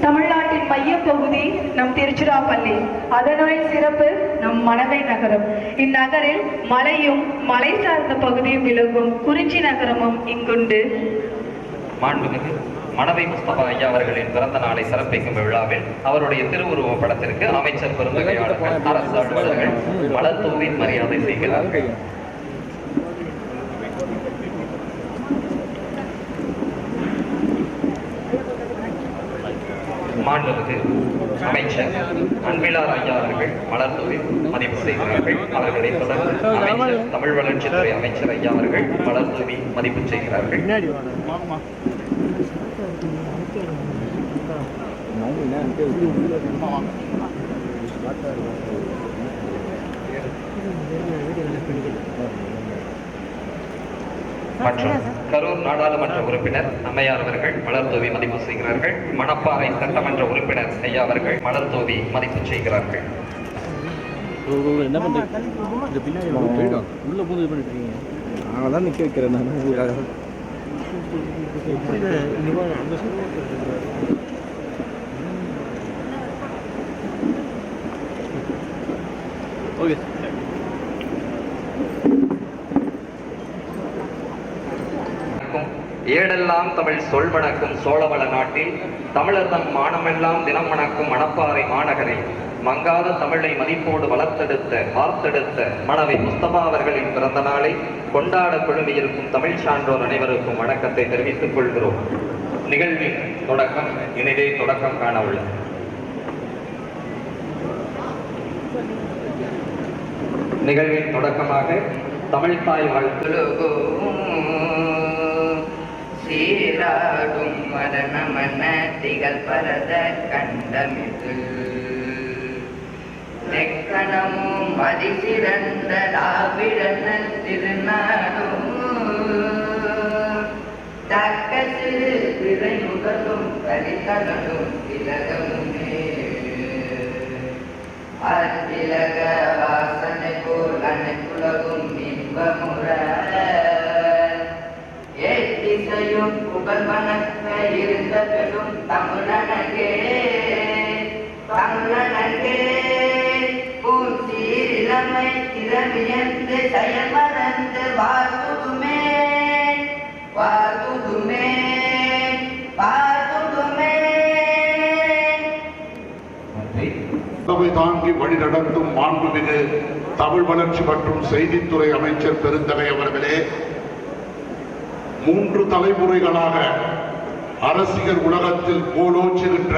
தமிழ்நாட்டின் வாங்க பகுதி நம் திருச்சிராப்பள்ளி. அதனுடைய சிறப்பு நம் மணவை நகரம். இந்நகரில் மலையும் மலை சார்ந்த பகுதியும் விளங்கும் குறிச்சி நகரமும் இங்குண்டு. மாண்புமிகு மனதை முஸ்தபா ஐயா அவர்களின் பிறந்த நாளை சிறப்பிக்கும் விழாவில் அவருடைய திருவுருவ படத்திற்கு அமைச்சர் பெருந்தகையாளர்கள் அரசு அலுவலர்கள் மலர் மரியாதை செய்கிறார்கள் மாண்புமிகு அமைச்சர் அன்பிலார் ஐயா அவர்கள் மலர் தூவி மதிப்பு செய்கிறார்கள். அவர்களை தொடர்ந்து அமைச்சர் தமிழ் வளர்ச்சித்துறை அமைச்சர் ஐயா அவர்கள் மலர் தூவி மதிப்பு செய்கிறார்கள் மற்றும் கரூர் நாடாளுமன்ற உறுப்பினர் அம்மையார் அவர்கள் மலர் தூவி மதிப்பு செய்கிறார்கள். மணப்பாறை சட்டமன்ற உறுப்பினர் ஐயா அவர்கள் மலர் தூவி மதிப்பு செய்கிறார்கள். என்ன பண்றீங்க பின்னாடி உள்ள பண்ணிட்டு நான் தான் நிக்க வைக்கிறேன் நான் ஓகே வணக்கம். ஏடெல்லாம் தமிழ் சொல் வணக்கும் சோழவள நாட்டில் தமிழர் தம் மானமெல்லாம் தினம் வணக்கும் மணப்பாறை மாநகரை மங்காத தமிழை மதிப்போடு வளர்த்தெடுத்த வார்த்தெடுத்த மனவை முஸ்தபா அவர்களின் பிறந்த நாளை கொண்டாட குழுமையிருக்கும் தமிழ் சான்றோர் அனைவருக்கும் வணக்கத்தை தெரிவித்துக் கொள்கிறோம். நிகழ்வின் தொடக்கம் இனிதே தொடக்கம் காண உள்ளது. நிகழ்வின் தொடக்கமாக தமிழ் தாய் வாழ்த்துலகும் சீராடும் மரணமன திகழ் பரத கண்டமிது தெக்கணமும் அதிசிறந்த தாவிடன திருநாடும். தக்க சிறு திரை முதலும் கரிகடலும் திலகமுமே. அத்திலக வாசனை போல் அனைத்துலகும் இன்பமுறை. இசையும் புகழ் வணக்க இருந்த பெரும் தமிழனகே. தமிழனகே பூசீரிழமை திறமியந்து செயமறந்து வாழ்த்துதுமே வாழ்த்துதுமே வாழ்த்துதுமே நன்றி சபை தாங்கி மாண்புமிகு தமிழ் வளர்ச்சி மற்றும் செய்தித்துறை அமைச்சர் பெருந்தகை அவர்களே மூன்று தலைமுறைகளாக அரசியல் உலகத்தில் போலோச்சுகின்ற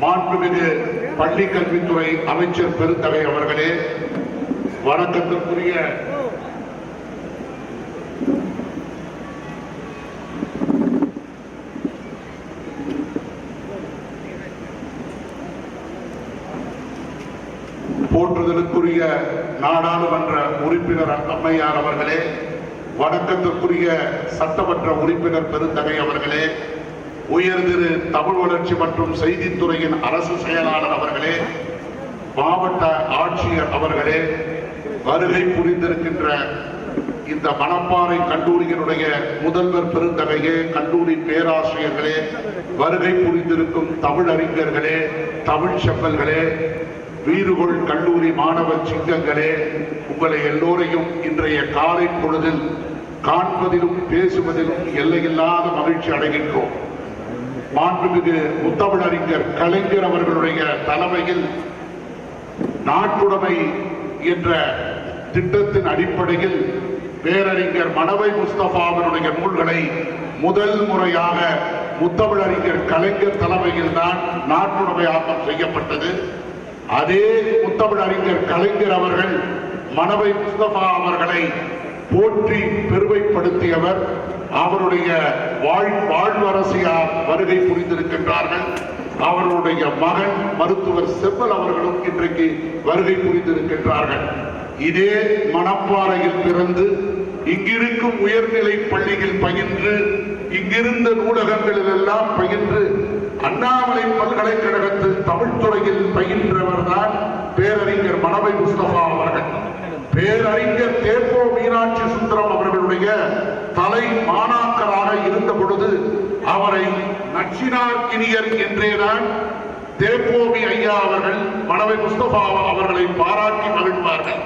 மாண்புமிகு பள்ளி கல்வித்துறை அமைச்சர் பெருந்தகை அவர்களே வணக்கத்திற்குரிய போற்றுதலுக்குரிய நாடாளுமன்ற உறுப்பினர் அம்மையார் அவர்களே வணக்கத்திற்குரிய சட்டமன்ற உறுப்பினர் பெருந்தகை அவர்களே உயர்திரு தமிழ் வளர்ச்சி மற்றும் செய்தித்துறையின் அரசு செயலாளர் அவர்களே மாவட்ட ஆட்சியர் அவர்களே வருகை புரிந்திருக்கின்ற இந்த மணப்பாறை கல்லூரியினுடைய முதல்வர் பெருந்தகையே கல்லூரி பேராசிரியர்களே வருகை புரிந்திருக்கும் தமிழறிஞர்களே தமிழ் செப்பல்களே வீறுகொள் கல்லூரி மாணவ சிங்கங்களே உங்களை எல்லோரையும் இன்றைய காலை பொழுதில் காண்பதிலும் பேசுவதிலும் எல்லையில்லாத மகிழ்ச்சி அடைகின்றோம். மாண்புமிகு முத்தமிழறிஞர் கலைஞர் அவர்களுடைய தலைமையில் நாட்டுடைமை என்ற திட்டத்தின் அடிப்படையில் பேரறிஞர் மணவை முஸ்தபாவினுடைய நூல்களை முதல் முறையாக முத்தமிழறிஞர் கலைஞர் தலைமையில் தான் நாட்டுடைமையாக்கம் செய்யப்பட்டது. அதே முத்தமிழறிஞர் கலைஞர் அவர்கள் மணவை முஸ்தபா அவர்களை போற்றி பெருமைப்படுத்தியவர் அவருடைய வாழ் வாழ்வரசியார் வருகை புரிந்திருக்கின்றார்கள். அவருடைய மகன் மருத்துவர் செவ்வல் அவர்களும் இன்றைக்கு வருகை புரிந்திருக்கின்றார்கள். இதே மணப்பாறையில் பிறந்து இங்கிருக்கும் உயர்நிலை பள்ளியில் பயின்று இங்கிருந்த நூலகங்களில் எல்லாம் பயின்று அண்ணாமலை பல்கலைக்கழகத்தில் தமிழ் துறையில் பயின்றவர்தான் பேரறிஞர் மணவை முஸ்தபா அவர்கள். பேரறிஞர் தேப்போ மீனாட்சி சுந்தரம் அவர்களுடைய தலை மாணாக்கராக இருந்த பொழுது அவரை நச்சினார்கினியர் என்றேதான் தேப்போமி ஐயா அவர்கள் மணவை முஸ்தபா அவர்களை பாராட்டி மகிழ்வார்கள்.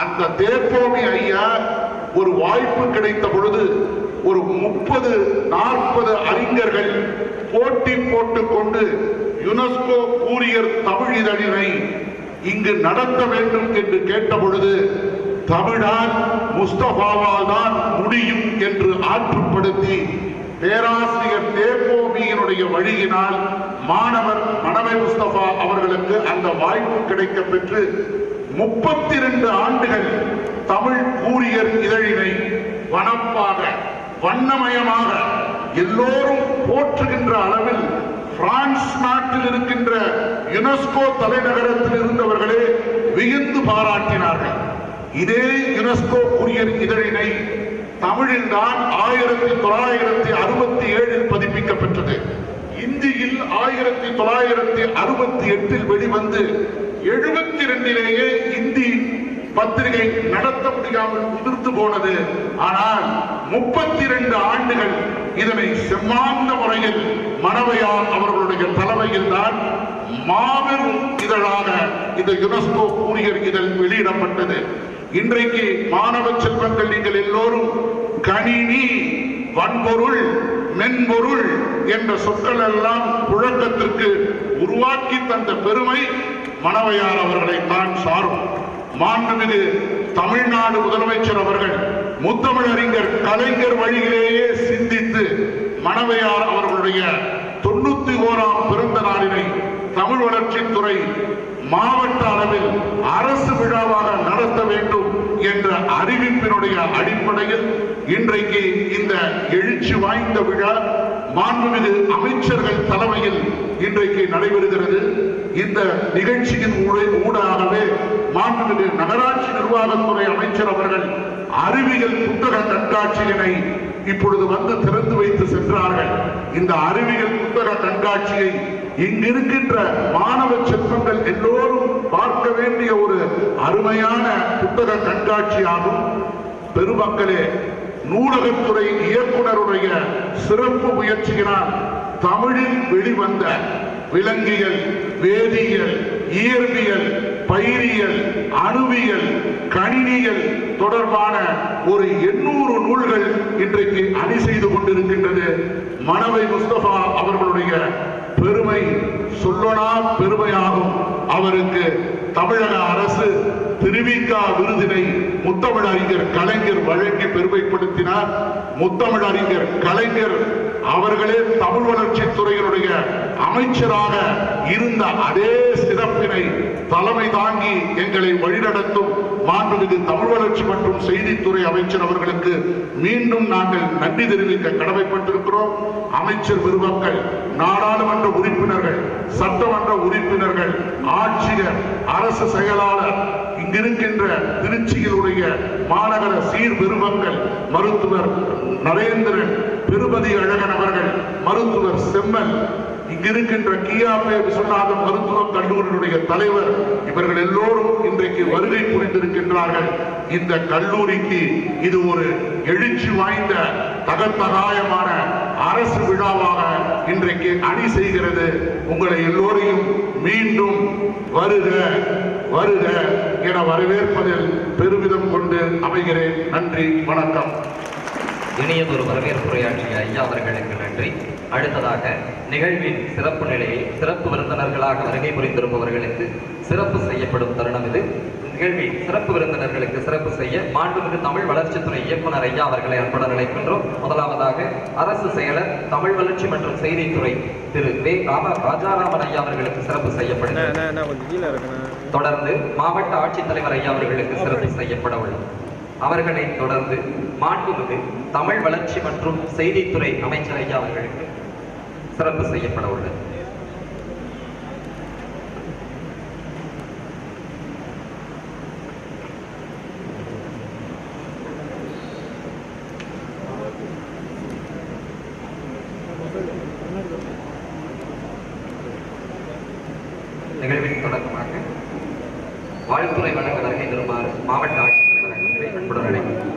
அந்த தேப்போமி ஐயா ஒரு வாய்ப்பு கிடைத்த பொழுது ஒரு முப்பது நாற்பது அறிஞர்கள் போட்டி போட்டுக் கொண்டு யுனெஸ்கோ கூரியர் தமிழ் இதழினை இங்கு நடத்த வேண்டும் என்று கேட்ட பொழுது தமிழால் முஸ்தபாவால் தான் முடியும் என்று ஆற்றுப்படுத்தி பேராசிரியர் தேப்போவியினுடைய வழியினால் மாணவர் மணவை முஸ்தபா அவர்களுக்கு அந்த வாய்ப்பு கிடைக்க பெற்று முப்பத்தி ரெண்டு ஆண்டுகள் தமிழ் கூரியர் இதழினை வனப்பாக வண்ணமயமாக எல்லோரும் போற்றுகின்ற அளவில் பிரான்ஸ் நாட்டில் இருக்கின்ற யுனெஸ்கோ தலைநகரத்தில் இருந்தவர்களே வியந்து பாராட்டினார்கள். இதே யுனெஸ்கோ கூறியர் இதழினை தமிழில் தான் ஆயிரத்தி தொள்ளாயிரத்தி அறுபத்தி ஏழில் பதிப்பிக்கப்பட்டது இந்தியில் ஆயிரத்தி தொள்ளாயிரத்தி அறுபத்தி எட்டில் வெளிவந்து எழுபத்தி ரெண்டிலேயே இந்தி பத்திரிகை நடத்த முடியாமல் உதிர்த்து போனது. ஆனால் முப்பத்தி ரெண்டு ஆண்டுகள் இதனை செம்மாந்த முறையில் மணவையார் அவர்களுடைய தலைமையில் தான் மாபெரும் இதழாக இந்த யுனெஸ்கோ கூறியர் இதழ் வெளியிடப்பட்டது. இன்றைக்கு மாணவ செல்வங்கள் நீங்கள் எல்லோரும் கணினி வன்பொருள் மென்பொருள் என்ற சொற்கள் எல்லாம் புழக்கத்திற்கு உருவாக்கி தந்த பெருமை மணவையார் அவர்களை தான் சாரும். மாண்புமிகு தமிழ்நாடு முதலமைச்சர் அவர்கள் முத்தமிழறிஞர் கலைஞர் வழியிலேயே சிந்தித்து மணவையார் அவர்களுடைய தொண்ணூத்தி ஓராம் பிறந்த நாளினை தமிழ் வளர்ச்சித்துறை மாவட்ட அளவில் அரசு விழாவாக நடத்த வேண்டும் என்ற அறிவிப்பினுடைய அடிப்படையில் இன்றைக்கு இந்த எழுச்சி வாய்ந்த விழா மாண்புமிகு அமைச்சர்கள் தலைமையில் இன்றைக்கு நடைபெறுகிறது. இந்த நிகழ்ச்சியின் ஊடாகவே மாண்புமிகு நகராட்சி நிர்வாகத்துறை அமைச்சர் அவர்கள் அறிவியல் புத்தக கண்காட்சியினை இப்பொழுது வந்து திறந்து வைத்து சென்றார்கள். இந்த அறிவியல் புத்தக கண்காட்சியை இங்கிருக்கின்ற மாணவ செல்வங்கள் எல்லோரும் பார்க்க வேண்டிய ஒரு அருமையான புத்தக கண்காட்சியாகும். பெருமக்களே நூலகத்துறை இயக்குனருடைய சிறப்பு முயற்சியினால் தமிழில் வெளிவந்த விலங்கியல் வேதியியல் இயற்பியல் பயிரியல் அணுவியல் கணினியல் தொடர்பான ஒரு எண்ணூறு நூல்கள் இன்றைக்கு அணி செய்து கொண்டிருக்கின்றது. மணவை முஸ்தபா அவர்களுடைய பெருமை சொல்லனா பெருமையாகும். அவருக்கு தமிழக அரசு திருவிக்கா விருதினை முத்தமிழறிஞர் கலைஞர் வழங்கி பெருமைப்படுத்தினார். முத்தமிழறிஞர் கலைஞர் அவர்களே தமிழ் வளர்ச்சித் துறையினுடைய அமைச்சராக இருந்த அதே சிறப்பினை தலைமை தாங்கி எங்களை வழிநடத்தும் மாண்புமிகு தமிழ் வளர்ச்சி மற்றும் செய்தித்துறை அமைச்சர் அவர்களுக்கு மீண்டும் நாங்கள் நன்றி தெரிவிக்க கடமைப்பட்டிருக்கிறோம். அமைச்சர் விருப்பங்கள் நாடாளுமன்ற உறுப்பினர்கள் சட்டமன்ற உறுப்பினர்கள் ஆட்சியர் அரசு செயலாளர் இங்கிருக்கின்ற திருச்சியினுடைய மாநகர சீர்பெருமங்கள் மருத்துவர் நரேந்திரன் பெருமதி அழகன் அவர்கள் மருத்துவர் செம்மல் இங்கிருக்கின்ற கியாபே விஸ்வநாதன் மருத்துவக் கல்லூரியினுடைய தலைவர். இவர்கள் எல்லோரும் இன்றைக்கு வருகை புரிந்திருக்கின்றார்கள். இந்த கல்லூரிக்கு இது ஒரு எழுச்சி வாய்ந்த தகத்தகாயமான அரசு விழாவாக இன்றைக்கு அணி செய்கிறது. உங்களை எல்லோரையும் மீண்டும் வருக வருக என வரவேற்பதில் பெருமிதம் கொண்டு அமைகிறேன். நன்றி வணக்கம். இணையதொரு வரவேற்புரையாற்றிய ஐயா அவர்களுக்கு நன்றி. அடுத்ததாக நிகழ்வின் சிறப்பு நிலையை சிறப்பு விருந்தினர்களாக வருகை புரிந்திருப்பவர்களுக்கு சிறப்பு செய்யப்படும் தருணம் இது. நிகழ்வின் சிறப்பு விருந்தினர்களுக்கு சிறப்பு செய்ய மாண்புமிகு தமிழ் வளர்ச்சித்துறை இயக்குனர் ஐயா அவர்களை அன்புடன் அழைக்கின்றோம். முதலாவதாக அரசு செயலர் தமிழ் வளர்ச்சி மற்றும் செய்தித்துறை திரு வே ராம ராஜாராமன் ஐயா அவர்களுக்கு சிறப்பு இருக்கேன் தொடர்ந்து மாவட்ட ஆட்சித்தலைவர் ஐயா அவர்களுக்கு சிறப்பு செய்யப்பட உள்ளது. அவர்களை தொடர்ந்து மாண்புமிகு தமிழ் வளர்ச்சி மற்றும் செய்தித்துறை அமைச்சர் ஐயா அவர்களுக்கு சிறப்பு செய்யப்பட உள்ளது. நிகழ்வின் தொடக்கமாக வாழ்த்துறை வழங்குவதற்கு வருகை தருமாறு மாவட்ட ஆட்சித்தலைவர் அவர்களை அன்புடன் அழைக்கிறேன்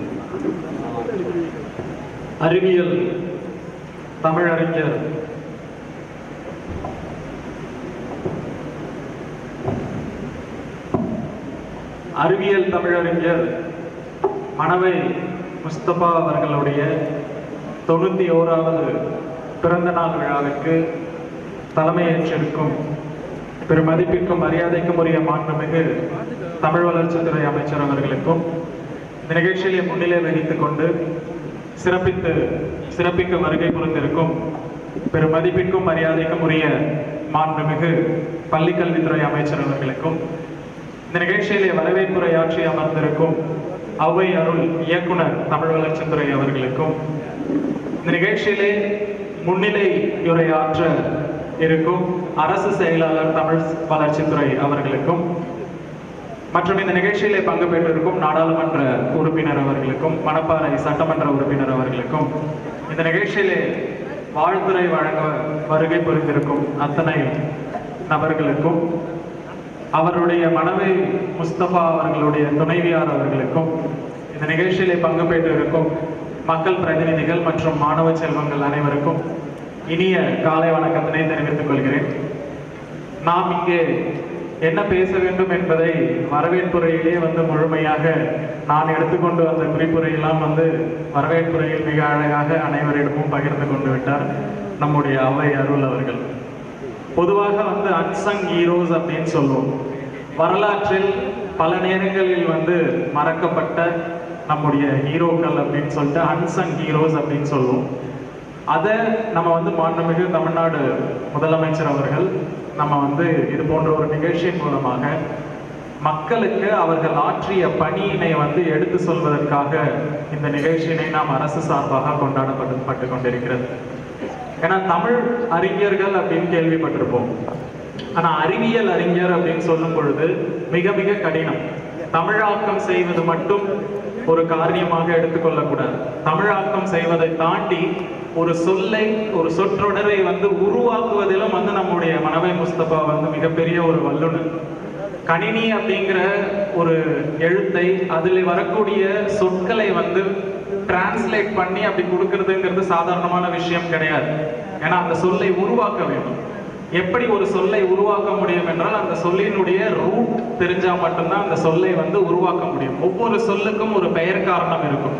அறிவியல் தமிழறிஞர் அறிவியல் தமிழறிஞர் மணவை முஸ்தபா அவர்களுடைய தொண்ணூத்தி ஓராவது பிறந்த நாள் விழாவிற்கு தலைமையேற்றிருக்கும் பெருமதிப்பிற்கும் மரியாதைக்கும் உரிய மாண்புமிகு தமிழ் வளர்ச்சித்துறை அமைச்சர் அவர்களுக்கும் இந்த நிகழ்ச்சியிலே முன்னிலை வகித்துக் கொண்டு சிறப்பித்து சிறப்பிக்க வருகை புரிந்திருக்கும் பெருமதிப்பிற்கும் மரியாதைக்கும் உரிய மாண்புமிகு பள்ளிக்கல்வித்துறை அமைச்சர் அவர்களுக்கும் இந்த நிகழ்ச்சியிலே வரவேற்புரையாற்றி அமர்ந்திருக்கும் அவை அருள் இயக்குனர் தமிழ் வளர்ச்சித்துறை அவர்களுக்கும் இந்த நிகழ்ச்சியிலே முன்னிலை உரையாற்ற இருக்கும் அரசு செயலாளர் தமிழ் வளர்ச்சித்துறை அவர்களுக்கும் மற்றும் இந்த நிகழ்ச்சியிலே பங்கு பெற்றிருக்கும் நாடாளுமன்ற உறுப்பினர் அவர்களுக்கும் மணப்பாறை சட்டமன்ற உறுப்பினர் அவர்களுக்கும் இந்த நிகழ்ச்சியிலே வாழ்த்துறை வழங்க வருகை புரிந்திருக்கும் அத்தனை நபர்களுக்கும் அவருடைய மனைவி முஸ்தபா அவர்களுடைய துணைவியார் அவர்களுக்கும் இந்த நிகழ்ச்சியிலே பங்கு பெற்றிருக்கும் மக்கள் பிரதிநிதிகள் மற்றும் மாணவ செல்வங்கள் அனைவருக்கும் இனிய காலை வணக்கத்தினை தெரிவித்துக் கொள்கிறேன். நாம் இங்கே என்ன பேச வேண்டும் என்பதை வரவேற்புரையிலே வந்து முழுமையாக நான் எடுத்துக்கொண்டு வந்த குறிப்புரையெல்லாம் வந்து வரவேற்புரையில் மிக அழகாக அனைவரிடமும் பகிர்ந்து கொண்டு விட்டார் நம்முடைய அவை அருள் அவர்கள். பொதுவாக வந்து அன்சங் ஹீரோஸ் அப்படின்னு சொல்லுவோம் வரலாற்றில் பல நேரங்களில் வந்து மறக்கப்பட்ட நம்முடைய ஹீரோக்கள் அப்படின்னு சொல்லிட்டு அன்சங் ஹீரோஸ் அப்படின்னு சொல்லுவோம் அதை நம்ம வந்து மாண்புமிகு தமிழ்நாடு முதலமைச்சர் அவர்கள் நம்ம வந்து இது போன்ற ஒரு நிகழ்ச்சியின் மூலமாக மக்களுக்கு அவர்கள் ஆற்றிய பணியினை வந்து எடுத்து சொல்வதற்காக இந்த நிகழ்ச்சியினை நாம் அரசு சார்பாக கொண்டாடப்பட்டு பட்டு கொண்டிருக்கிறது. ஏன்னா தமிழ் அறிஞர்கள் அப்படின்னு கேள்விப்பட்டிருப்போம். ஆனா அறிவியல் அறிஞர் அப்படின்னு சொல்லும் பொழுது மிக மிக கடினம். தமிழாக்கம் செய்வது மட்டும் ஒரு காரியமாக எடுத்துக்கொள்ளக்கூடாது. தமிழாக்கம் செய்வதை தாண்டி ஒரு சொல்லை ஒரு சொற்றொடரை வந்து உருவாக்குவதிலும் வந்து நம்முடைய மனவை முஸ்தபா வந்து மிகப்பெரிய ஒரு வல்லுநர். கணினி அப்படிங்கிற ஒரு எழுத்தை அதில் வரக்கூடிய சொற்களை வந்து டிரான்ஸ்லேட் பண்ணி அப்படி கொடுக்கறதுங்கிறது சாதாரணமான விஷயம் கிடையாது. ஏன்னா அந்த சொல்லை உருவாக்க வேண்டும். எப்படி ஒரு சொல்லை உருவாக்க முடியும் என்றால் அந்த சொல்லினுடைய ரூட் தெரிஞ்சா மட்டும்தான் அந்த சொல்லை வந்து உருவாக்க முடியும். ஒவ்வொரு சொல்லுக்கும் ஒரு பெயர் காரணம் இருக்கும்.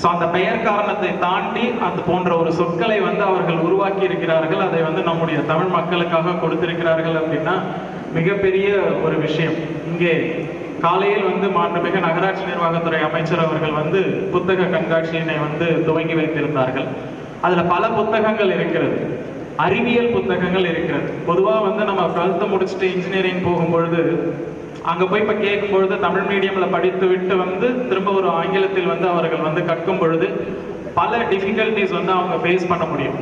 ஸோ அந்த பெயர் காரணத்தை தாண்டி அது போன்ற ஒரு சொற்களை வந்து அவர்கள் உருவாக்கி இருக்கிறார்கள். அதை வந்து நம்முடைய தமிழ் மக்களுக்காக கொடுத்திருக்கிறார்கள் அப்படின்னா மிகப்பெரிய ஒரு விஷயம். இங்கே காலையில் வந்து மாண்புமிகு நகராட்சி நிர்வாகத்துறை அமைச்சர் அவர்கள் வந்து புத்தக கண்காட்சியினை வந்து துவங்கி வைத்திருந்தார்கள். அதில் பல புத்தகங்கள் இருக்கிறது. அறிவியல் புத்தகங்கள் இருக்கிறது. பொதுவாக வந்து நம்ம டுவெல்த்து முடிச்சுட்டு இன்ஜினியரிங் போகும்பொழுது அங்கே போய் இப்போ கேட்கும் பொழுது தமிழ் மீடியமில் படித்து விட்டு வந்து திரும்ப ஒரு ஆங்கிலத்தில் வந்து அவர்கள் வந்து கற்கும் பொழுது பல டிஃபிகல்டிஸ் வந்து அவங்க ஃபேஸ் பண்ண முடியும்.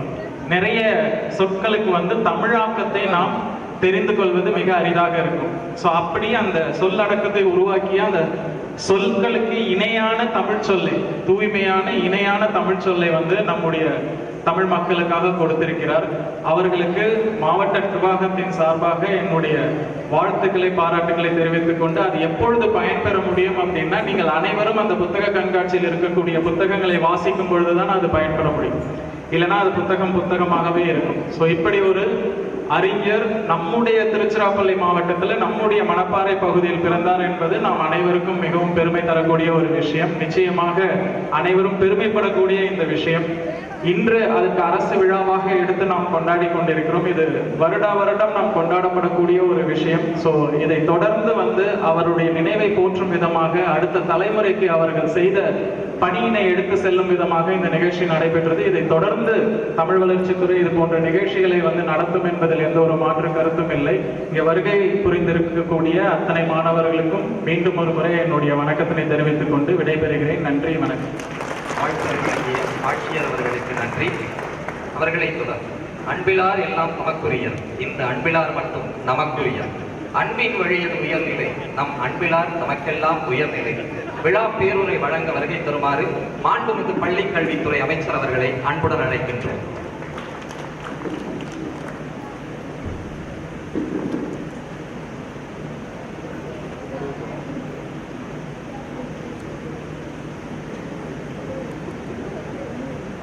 நிறைய சொற்களுக்கு வந்து தமிழாக்கத்தை நாம் தெரிந்து கொள்வது மிக அரிதாக இருக்கும். ஸோ அப்படி அந்த சொல்லடக்கத்தை உருவாக்கிய அந்த சொற்களுக்கு இணையான தமிழ் சொல்லை தூய்மையான இணையான தமிழ் சொல்லை வந்து நம்முடைய தமிழ் மக்களுக்காக கொடுத்திருக்கிறார். அவர்களுக்கு மாவட்ட நிர்வாகத்தின் சார்பாக என்னுடைய வாழ்த்துக்களை பாராட்டுகளை தெரிவித்துக் கொண்டு அது எப்பொழுது பயன்பெற முடியும் அப்படின்னா நீங்கள் அனைவரும் அந்த புத்தக கண்காட்சியில் இருக்கக்கூடிய புத்தகங்களை வாசிக்கும் பொழுதுதான் அது பயன்பெற முடியும். இல்லைன்னா அது புத்தகம் புத்தகமாகவே இருக்கும். ஸோ இப்படி ஒரு அறிஞர் நம்முடைய திருச்சிராப்பள்ளி மாவட்டத்துல நம்முடைய மணப்பாறை பகுதியில் பிறந்தார் என்பது நாம் அனைவருக்கும் மிகவும் பெருமை தரக்கூடிய ஒரு விஷயம். நிச்சயமாக அனைவரும் பெருமைப்படக்கூடிய இந்த விஷயம். இன்று அதுக்கு அரசு விழாவாக எடுத்து நாம் கொண்டாடி கொண்டிருக்கிறோம். இது வருடா வருடம் நாம் கொண்டாடப்படக்கூடிய ஒரு விஷயம். ஸோ இதை தொடர்ந்து வந்து அவருடைய நினைவை போற்றும் விதமாக அடுத்த தலைமுறைக்கு அவர்கள் செய்த பணியினை எடுத்து செல்லும் விதமாக இந்த நிகழ்ச்சி நடைபெற்றது. இதை தொடர்ந்து தமிழ் வளர்ச்சித்துறை இது போன்ற நிகழ்ச்சிகளை வந்து நடத்தும் என்பதில் எந்த ஒரு மாற்று கருத்தும் இல்லை. இங்கே வருகை புரிந்திருக்கக்கூடிய அத்தனை மாணவர்களுக்கும் மீண்டும் ஒரு முறை என்னுடைய வணக்கத்தினை தெரிவித்துக் கொண்டு விடைபெறுகிறேன். நன்றி வணக்கம். வாழ்த்து ஆட்சியர் அவர்களுக்கு நன்றி. அவர்களை தொடர். அன்பிலார் எல்லாம் நமக்குரியர். இந்த அன்பிலார் மட்டும் நமக்குரியர். அன்பின் வழியது உயர்நிலை. நம் அன்பிலார் நமக்கெல்லாம் உயர்நிலை. விழா பேருரை வழங்க வருகை தருமாறு மாண்புமிகு பள்ளி கல்வித்துறை அமைச்சர் அவர்களை அன்புடன் அழைக்கின்றோம்.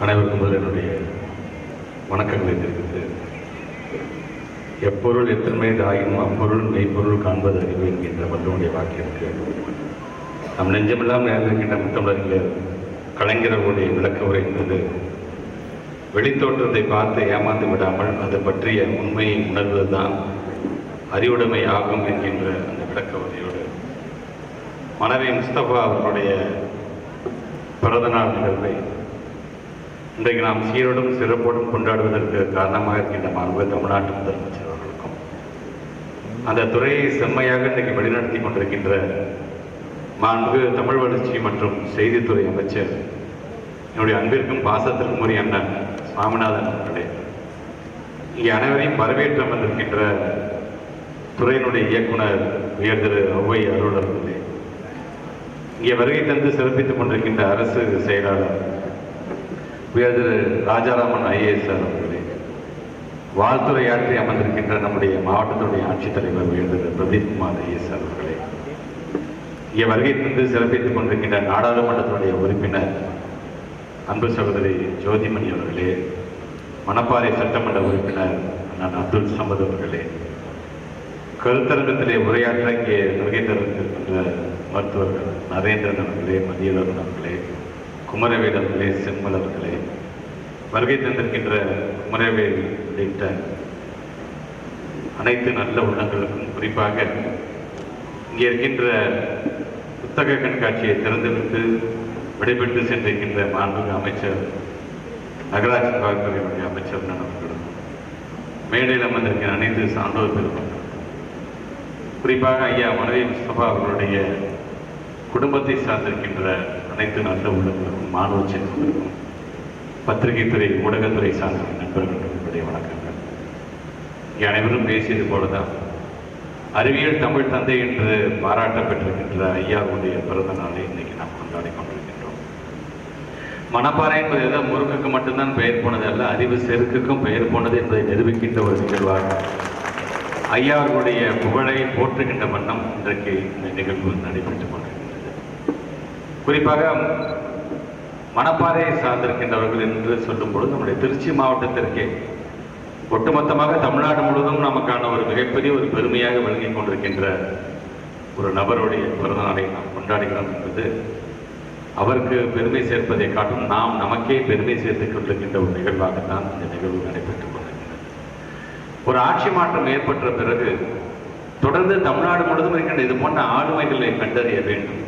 அனைவருக்கும் முதல் என்னுடைய வணக்கங்களை தெரிவித்து எப்பொருள் எத்தன்மை ஆயினும் அப்பொருள் மெய்ப்பொருள் காண்பது அறிவு என்கின்ற வள்ளுவனுடைய வாக்கியருக்கு நம் நெஞ்சமெல்லாம் நேர்ந்திருக்கின்ற முத்தமிழர்கள் கலைஞர்களுடைய விளக்க உரை என்பது வெளித்தோற்றத்தை பார்த்து ஏமாந்து விடாமல் அது பற்றிய உண்மையை உணர்வதுதான் அறிவுடைமை ஆகும் என்கின்ற அந்த விளக்க உரையோடு மனைவி முஸ்தபா அவர்களுடைய பிறந்தநாள் நிகழ்வை இன்றைக்கு நாம் சீரோடும் சிறப்போடும் கொண்டாடுவதற்கு காரணமாக இருக்கின்ற மாண்பு தமிழ்நாட்டு முதலமைச்சர் அவர்களுக்கும். அந்த துறையை செம்மையாக இன்றைக்கு வழிநடத்தி கொண்டிருக்கின்ற மாண்பு தமிழ் வளர்ச்சி மற்றும் செய்தித்துறை அமைச்சர் என்னுடைய அன்பிற்கும் பாசத்திற்கும் உரிய அண்ணன் சுவாமிநாதன் அவர்களே இங்கே அனைவரையும் வரவேற்று வந்திருக்கின்ற துறையினுடைய இயக்குனர் உயர் திரு ஒவ்வை அருள் அவர்களே இங்கே வருகை தந்து சிறப்பித்துக் கொண்டிருக்கின்ற அரசு செயலாளர் உயர் திரு ராஜாராமன் ஐஏஎஸ் அவர்களே வாழ்த்துறையாற்றி அமர்ந்திருக்கின்ற நம்முடைய மாவட்டத்துடைய ஆட்சித்தலைவர் உயர் திரு பிரதீப் குமார் ஐஏஎஸ் அவர்களே. இங்கே வருகை தந்து சிறப்பித்துக் கொண்டிருக்கின்ற நாடாளுமன்றத்துடைய உறுப்பினர் அன்பு சகோதரி ஜோதிமணி அவர்களே மணப்பாறை சட்டமன்ற உறுப்பினர் நான் அப்துல் சமது அவர்களே கருத்தரங்கத்திலே உரையாற்ற இங்கே வருகை தந்திருக்கின்ற மருத்துவர்கள் நரேந்திரன் அவர்களே மதியதரன் அவர்களே குமரவேல் செம்மலர்களே வருகை தந்திருக்கின்ற குமரவேல் உள்ளிட்ட அனைத்து நல்ல உள்ளங்களுக்கும் குறிப்பாக இங்கே இருக்கின்ற புத்தக கண்காட்சியை திறந்துவிட்டு விடைபெற்று சென்றிருக்கின்ற மாண்புமிகு அமைச்சர் நகராட்சி வாழ்க்கையுடைய அமைச்சர் அவர்களும் மேடையில் அமர்ந்திருக்கிற அனைத்து சான்றோர் பெருமக்கள் குறிப்பாக ஐயா மனைவி முஸ்தபா அவர்களுடைய குடும்பத்தை சார்ந்திருக்கின்ற அனைத்து நல்ல உள்ளவர்களுக்கும் மாணவ செல்வங்களுக்கும் பத்திரிகை துறை ஊடகத்துறை சார்ந்த நண்பர்களுக்கும் என்னுடைய வணக்கங்கள். இங்கே அனைவரும் பேசியது போலதான் அறிவியல் தமிழ் தந்தை என்று பாராட்டப்பட்டிருக்கின்ற ஐயாவுடைய பிறந்த நாளை இன்னைக்கு நாம் கொண்டாடி கொண்டிருக்கின்றோம். மணப்பாறை என்பது ஏதோ முருகுக்கு மட்டும்தான் பெயர் போனது அல்ல அறிவு செருக்குக்கும் பெயர் போனது என்பதை நிரூபிக்கின்ற ஒரு நிகழ்வாக ஐயா புகழை போற்றுகின்ற வண்ணம் இன்றைக்கு இந்த நிகழ்வு நடைபெற்றுக் கொண்டது குறிப்பாக மணப்பாறையை சார்ந்திருக்கின்றவர்கள் என்று சொல்லும் பொழுது நம்முடைய திருச்சி மாவட்டத்திற்கே ஒட்டுமொத்தமாக தமிழ்நாடு முழுவதும் நமக்கான ஒரு மிகப்பெரிய ஒரு பெருமையாக விளங்கிக் கொண்டிருக்கின்ற ஒரு நபருடைய பிறந்த நாளை நாம் கொண்டாடுகிறோம் என்பது அவருக்கு பெருமை சேர்ப்பதை காட்டும் நாம் நமக்கே பெருமை சேர்த்துக் கொண்டிருக்கின்ற ஒரு நிகழ்வாகத்தான் இந்த நிகழ்வு நடைபெற்றுக் கொண்டிருக்கிறது. ஒரு ஆட்சி மாற்றம் ஏற்பட்ட பிறகு தொடர்ந்து தமிழ்நாடு முழுவதும் இருக்கின்ற இது போன்ற ஆளுமைகளை கண்டறிய வேண்டும்.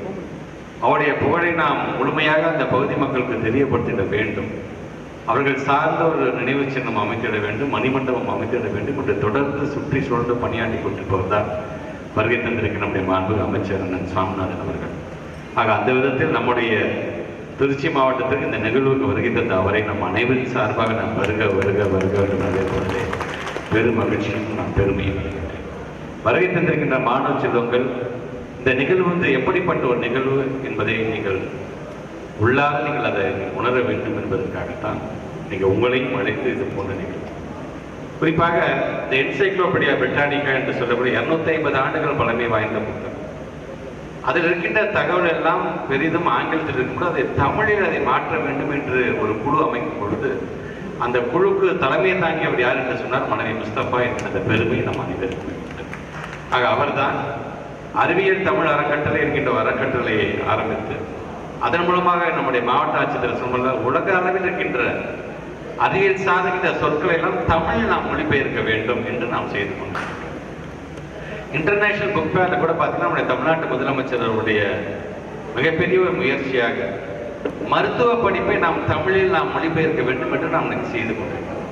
அவருடைய புகழை நாம் முழுமையாக அந்த பகுதி மக்களுக்கு தெரியப்படுத்திட வேண்டும். அவர்கள் சார்ந்த ஒரு நினைவு சின்னம் அமைத்திட வேண்டும் மணிமண்டபம் அமைத்திட வேண்டும் என்று தொடர்ந்து சுற்றி சுழன்று பணியாற்றி கொண்டிருப்பவர் தான் வருகை தந்திருக்கிற நம்முடைய மாண்பு அமைச்சர் அண்ணன் சுவாமிநாதன் அவர்கள். ஆக அந்த விதத்தில் நம்முடைய திருச்சி மாவட்டத்திற்கு இந்த நிகழ்வுக்கு வருகை தந்த அவரை நம் அனைவரின் சார்பாக நாம் வருக வருக வருக என்று வரவேற்பதிலே பெரும் மகிழ்ச்சியும் நான் பெருமையும் வருகை தந்திருக்கின்ற மாணவ செல்வங்கள் இந்த நிகழ்வு வந்து எப்படிப்பட்ட ஒரு நிகழ்வு என்பதை நீங்கள் உள்ளார நீங்கள் அதை உணர வேண்டும் என்பதற்காகத்தான் நீங்கள் உங்களையும் அழைத்து இது போன்ற நிகழ்வு. குறிப்பாக இந்த என்சைக்ளோபீடியா பிரிட்டானிக்கா என்று சொல்லக்கூடிய இரநூத்தி ஐம்பது ஆண்டுகள் பழமை வாய்ந்த புத்தகம். அதில் இருக்கின்ற தகவல் எல்லாம் பெரிதும் ஆங்கிலத்தில் இருக்கும்போது அதை தமிழில் அதை மாற்ற வேண்டும் என்று ஒரு குழு அமைக்கும் பொழுது அந்த குழுக்கு தலைமை தாங்கியவர் யார் என்று சொன்னார் மனைவி முஸ்தபா என்கிற அந்த பெருமை நம் அனைவருக்கும் ஆக அவர்தான் அறிவியல் தமிழ் அறக்கட்டளை என்கின்ற அறக்கட்டளையை ஆரம்பித்து அதன் மூலமாக நம்முடைய மாவட்ட ஆட்சித்தர் சொன்ன உலக அளவில் இருக்கின்ற அறிவியல் சார்ந்த சொற்களை எல்லாம் தமிழில் நாம் மொழிபெயர்க்க வேண்டும் என்று நாம் செய்து கொண்டோம் இன்டர்நேஷனல் புக் ஃபேரில் கூட பார்த்தீங்கன்னா நம்முடைய தமிழ்நாட்டு முதலமைச்சர் அவருடைய மிகப்பெரிய ஒரு முயற்சியாக மருத்துவ படிப்பை நாம் தமிழில் நாம் மொழிபெயர்க்க வேண்டும் என்று நாம் செய்து கொண்டிருக்கிறோம்.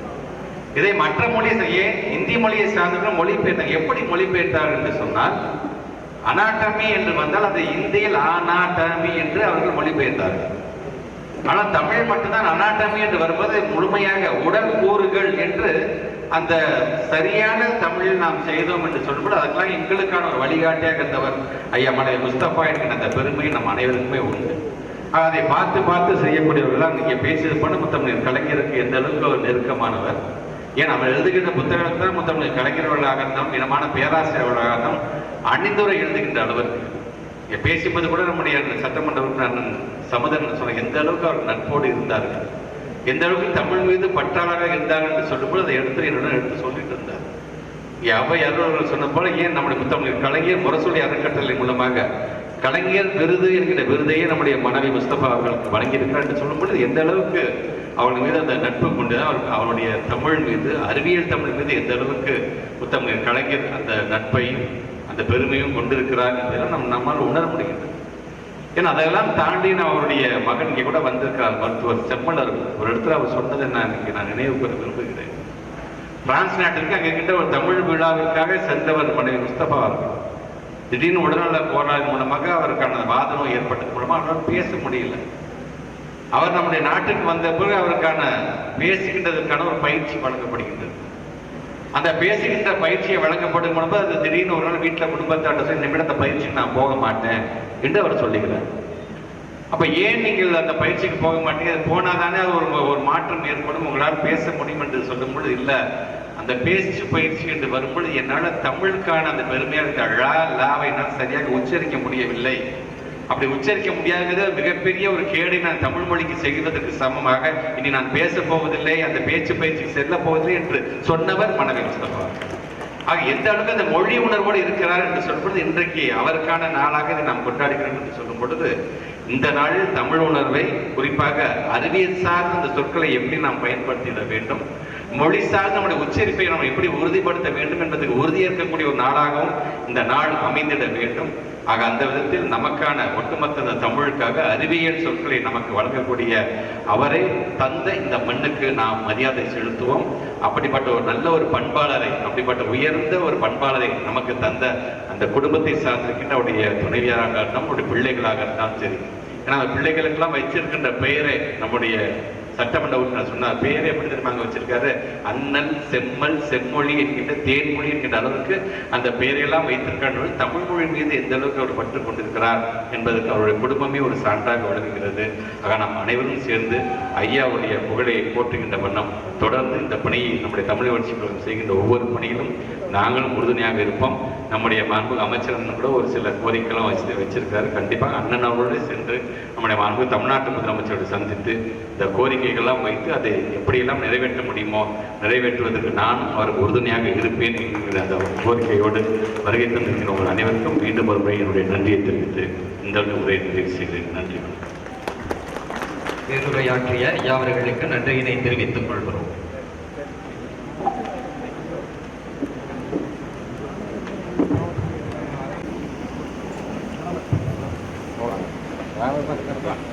இதை மற்ற மொழி ஏன் இந்தி மொழியை சார்ந்த மொழிபெயர்த்தாங்க எப்படி மொழிபெயர்த்தார் என்று சொன்னால் அனாட்டமி என்று வந்தால் அதை இந்தியில் அனாட்டமி என்று அவர்கள் மொழிபெயர்த்தார்கள். ஆனால் தமிழ் மட்டும்தான் அனாட்டமி என்று வரும்போது முழுமையாக உடல் கூறுகள் என்று அந்த சரியான தமிழில் நாம் செய்தோம் என்று சொல்லும்போது அதுக்கெல்லாம் எங்களுக்கான ஒரு வழிகாட்டியாக இருந்தவர் ஐயா மலை முஸ்தபா என்கிற அந்த பெருமை நம் அனைவருக்குமே உண்டு. அதை பார்த்து பார்த்து செய்யக்கூடியவர்கள் இங்கே பேசியது பண்ண முத்தமிழ் கலைஞருக்கு எந்த அளவுக்கு ஒரு நெருக்கமானவர். ஏன் அவர் எழுதுகின்ற புத்தகத்தில் முத்தமிழ் கலைஞர்களாக இருந்தோம் இனமான பேராசிரியர்களாக இருந்தோம் அணிந்துரை எழுதுகின்ற அளவிற்கு பேசும்போது கூட நம்முடைய சட்டமன்ற உறுப்பினர் அண்ணன் சமுதரன் சொன்ன எந்த அளவுக்கு அவர் நட்போடு இருந்தார்கள்? எந்த அளவுக்கு தமிழ் மீது பற்றாளராக இருந்தார்கள் என்று சொல்லும்போது அதை எடுத்து என்னுடன் எடுத்து சொல்லிட்டு இருந்தார். இங்க அவை அலுவலர்கள் சொன்ன போல ஏன் நம்முடைய புத்தமிழ் கலைஞர் முரசொலி அறக்கட்டளை மூலமாக கலைஞர் விருது என்கிற விருதையே நம்முடைய மனைவி முஸ்தபா அவர்களுக்கு வழங்கியிருக்கிறார் என்று சொல்லும்போது எந்த அளவுக்கு அவள் மீது அந்த நட்பு கொண்டு அவர் அவளுடைய தமிழ் மீது அறிவியல் தமிழ் மீது எந்த அளவுக்கு முத்தமிழ் கலைஞர் அந்த நட்பையும் அந்த பெருமையும் கொண்டிருக்கிறார் என்பதெல்லாம் நம் நம்மால் உணர முடிகிறது. ஏன்னா அதையெல்லாம் தாண்டி நான் அவருடைய மகன் இங்கே கூட வந்திருக்கிறார் மருத்துவர் செம்மலர் ஒரு இடத்துல அவர் சொன்னதை நான் இன்னைக்கு நான் நினைவு கூற விரும்புகிறேன். பிரான்ஸ் நாட்டிற்கு அங்கே கிட்ட ஒரு தமிழ் விழாவிற்காக சென்றவர் மனைவி முஸ்தபா அவர்கள். திடீர்னு உடல்நல போராளின் மூலமாக அவருக்கான வாதனம் ஏற்பட்டது மூலமாக அவரால் பேச முடியல. அவர் நம்முடைய நாட்டுக்கு வந்த பிறகு அவருக்கான பேசுகின்றதற்கான ஒரு பயிற்சி வழங்கப்படுகின்றது. அந்த பேசுகின்ற பயிற்சியை வழங்கப்படும் பொழுது அது திடீர்னு ஒரு நாள் வீட்டில் குடும்பத்தாட்ட சொல்லி நிமிடம் அந்த பயிற்சிக்கு நான் போக மாட்டேன் என்று அவர் சொல்லுகிறார். அப்ப ஏன் நீங்கள் அந்த பயிற்சிக்கு போக மாட்டீங்க? அது போனாதானே அது ஒரு ஒரு மாற்றம் ஏற்படும். உங்களால் பேச முடியும் என்று சொல்லும் பொழுது அந்த பேச்சு பயிற்சி என்று வரும்பொழுது என்னால் தமிழுக்கான அந்த பெருமையாக அழா லாவை என்னால் சரியாக உச்சரிக்க முடியவில்லை. அப்படி உச்சரிக்க முடியாதுங்கிறது மிகப்பெரிய ஒரு கேடை நான் தமிழ் மொழிக்கு செய்வதற்கு சமமாக. இனி நான் பேச போவதில்லை அந்த பேச்சு பயிற்சிக்கு செல்ல போவதில்லை என்று சொன்னவர் மனைவி முஸ்தபா ஆக எந்த அளவுக்கு அந்த மொழி உணர்வோடு இருக்கிறார் என்று சொல்வது இன்றைக்கு அவருக்கான நாளாக இதை நாம் கொண்டாடுகிறோம் என்று சொல்லும் பொழுது இந்த நாளில் தமிழ் உணர்வை குறிப்பாக அறிவியல் சார்ந்த அந்த சொற்களை எப்படி நாம் பயன்படுத்திட வேண்டும்? மொழி சார்ந்த நம்முடைய உச்சரிப்பை நம்ம எப்படி உறுதிப்படுத்த வேண்டும் என்பதற்கு உறுதியேற்கக்கூடிய ஒரு நாளாகவும் இந்த நாள் அமைந்திட வேண்டும். ஆக அந்த விதத்தில் நமக்கான ஒட்டுமொத்த இந்த தமிழுக்காக அறிவியல் சொற்களை நமக்கு வழங்கக்கூடிய அவரை தந்த இந்த மண்ணுக்கு நாம் மரியாதை செலுத்துவோம். அப்படிப்பட்ட ஒரு நல்ல ஒரு பண்பாளரை அப்படிப்பட்ட உயர்ந்த ஒரு பண்பாளரை நமக்கு தந்த அந்த குடும்பத்தை சார்ந்திருக்கின்ற அவருடைய துணைவியாராக இருந்தாலும் அவருடைய பிள்ளைகளாக இருந்தாலும் சரி. ஏன்னா அந்த பிள்ளைகளுக்கெல்லாம் வச்சிருக்கின்ற பெயரை நம்முடைய சட்டமன்ற உறுப்பினர் சொன்னார். பேரை எப்படி தெரியுமாங்க வச்சிருக்காரு? அண்ணன் செம்மல் செம்மொழி என்கின்ற தேன்மொழி என்கின்ற அளவுக்கு அந்த பெயரையெல்லாம் வைத்திருக்காரு தமிழ் மொழி மீது எந்த அளவுக்கு அவர் பற்று கொண்டிருக்கிறார் என்பதற்கு அவருடைய குடும்பமே ஒரு சான்றாக வழங்குகிறது ஆக நாம் அனைவரும் சேர்ந்து ஐயாவுடைய புகழை போற்றுகின்ற வண்ணம் தொடர்ந்து இந்த பணியை நம்முடைய தமிழ் வளர்ச்சி கழகம் செய்கின்ற ஒவ்வொரு பணியிலும் நாங்களும் உறுதுணையாக இருப்போம். நம்முடைய மாண்பு அமைச்சர் கூட ஒரு சில கோரிக்கைலாம் வச்சு வச்சிருக்காரு. கண்டிப்பாக அண்ணன் அவர்களோடு சென்று நம்முடைய மாண்பு தமிழ்நாட்டு முதலமைச்சரோடு சந்தித்து இந்த கோரிக்கை கோரிக்கைகள்லாம் வைத்து அதை எப்படியெல்லாம் நிறைவேற்ற முடியுமோ நிறைவேற்றுவதற்கு நான் அவருக்கு உறுதுணையாக இருப்பேன் என்கிற அந்த கோரிக்கையோடு வருகை தந்திருக்கிற உங்கள் அனைவருக்கும் மீண்டும் ஒரு முறை என்னுடைய நன்றியை தெரிவித்து இந்த உரையை நிறைவு செய்கிறேன். நன்றி. பேருரையாற்றிய ஐயா நன்றியினை தெரிவித்துக் கொள்கிறோம்.